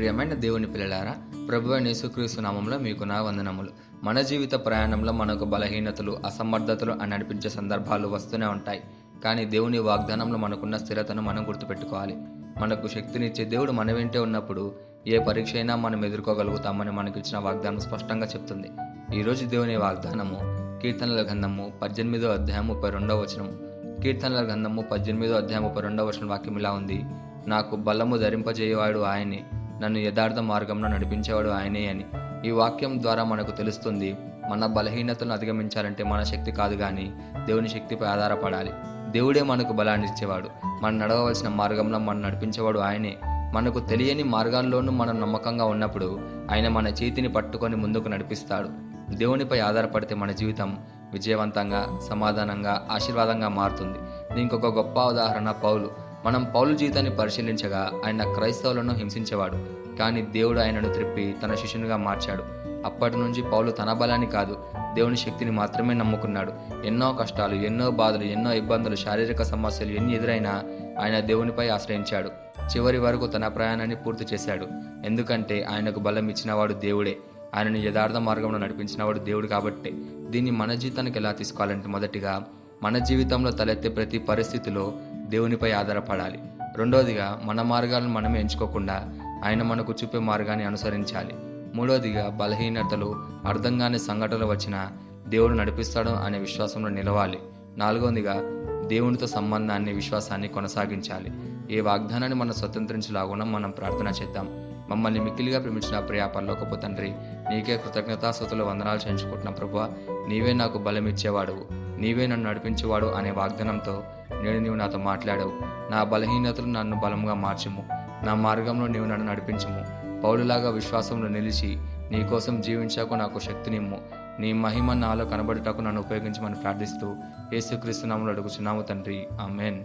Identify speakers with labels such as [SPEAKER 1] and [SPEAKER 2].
[SPEAKER 1] ప్రియమైన దేవుని పిల్లలారా ప్రభు యేసుక్రీస్తు నామంలో మీకు నా వందనములు. మన జీవిత ప్రయాణంలో మనకు బలహీనతలు అసమర్థతలు అని నడిపించే సందర్భాలు వస్తూనే ఉంటాయి. కానీ దేవుని వాగ్దానంలో మనకున్న స్థిరతను మనం గుర్తుపెట్టుకోవాలి. మనకు శక్తినిచ్చే దేవుడు మన వెంటే ఉన్నప్పుడు ఏ పరీక్ష అయినా మనం ఎదుర్కోగలుగుతామని మనకు ఇచ్చిన వాగ్దానం స్పష్టంగా చెప్తుంది. ఈరోజు దేవుని వాగ్దానము కీర్తనల గంధము పద్దెనిమిదో అధ్యాయం ముప్పై రెండవ వచనము. కీర్తనల గంధము పద్దెనిమిదో అధ్యాయం ముప్పై రెండవ వచనం వాక్యం ఇలా ఉంది. నాకు బలము ధరింపజేయవాడు ఆయనే. నన్ను యథార్థ మార్గంలో నడిపించేవాడు ఆయనే అని. ఈ వాక్యం ద్వారా మనకు తెలుస్తుంది మన బలహీనతలను అధిగమించాలంటే మన శక్తి కాదు కానీ దేవుని శక్తిపై ఆధారపడాలి. దేవుడే మనకు బలాన్ని ఇచ్చేవాడు. మనం నడవవలసిన మార్గంలో మనం నడిపించేవాడు ఆయనే. మనకు తెలియని మార్గాల్లోనూ మనం నమ్మకంగా ఉన్నప్పుడు ఆయన మన చేతిని పట్టుకొని ముందుకు నడిపిస్తాడు. దేవునిపై ఆధారపడితే మన జీవితం విజయవంతంగా సమాధానంగా ఆశీర్వాదంగా మారుతుంది. దీనికి ఒక గొప్ప ఉదాహరణ పౌలు. మనం పౌలు జీవితాన్ని పరిశీలించగా ఆయన క్రైస్తవులను హింసించేవాడు. కానీ దేవుడు ఆయనను త్రిప్పి తన శిష్యునిగా మార్చాడు. అప్పటి నుంచి పౌలు తన బలాన్ని కాదు దేవుని శక్తిని మాత్రమే నమ్ముకున్నాడు. ఎన్నో కష్టాలు ఎన్నో బాధలు ఎన్నో ఇబ్బందులు శారీరక సమస్యలు ఎన్ని ఎదురైనా ఆయన దేవునిపై ఆశ్రయించాడు. చివరి వరకు తన ప్రయాణాన్ని పూర్తి చేశాడు. ఎందుకంటే ఆయనకు బలం ఇచ్చినవాడు దేవుడే. ఆయనను యథార్థ మార్గంలో నడిపించినవాడు దేవుడు కాబట్టే. దీన్ని మన జీవితానికి ఎలా తీసుకోవాలంటే మొదటిగా మన జీవితంలో తలెత్తే ప్రతి పరిస్థితిలో దేవునిపై ఆధారపడాలి. రెండోదిగా మన మార్గాలను మనమే ఎంచుకోకుండా ఆయన మనకు చూపే మార్గాన్ని అనుసరించాలి. మూడోదిగా బలహీనతలు అర్థం కాని సంఘటనలు వచ్చినా దేవుడు నడిపిస్తాడు అనే విశ్వాసంలో నిలవాలి. నాలుగోదిగా దేవునితో సంబంధాన్ని విశ్వాసాన్ని కొనసాగించాలి. ఈ వాగ్దానాన్ని మనం స్వతంత్రించలాగున్నా మనం ప్రార్థన చేద్దాం. మమ్మల్ని మిక్కిలిగా ప్రేమించిన ప్రియా పరలోకపు తండ్రి నీకే కృతజ్ఞతాస్థుతులు వందనాలు చేయించుకుంటున్న ప్రభు నీవే నాకు బలం ఇచ్చేవాడు నీవే నన్ను నడిపించేవాడు అనే వాగ్దానంతో నేను నీవు నాతో మాట్లాడవు. నా బలహీనతలు నన్ను బలంగా మార్చుము. నా మార్గంలో నీవు నన్ను నడిపించుము. పౌలులాగా విశ్వాసంలో నిలిచి నీ కోసం జీవించాకు నాకు శక్తినిమ్ము. నీ మహిమ నాలో కనబడుటకు నన్ను ఉపయోగించమని ప్రార్థిస్తూ యేసుక్రీస్తు నామలు అడుగుచున్నాము తండ్రి. ఆమెన్.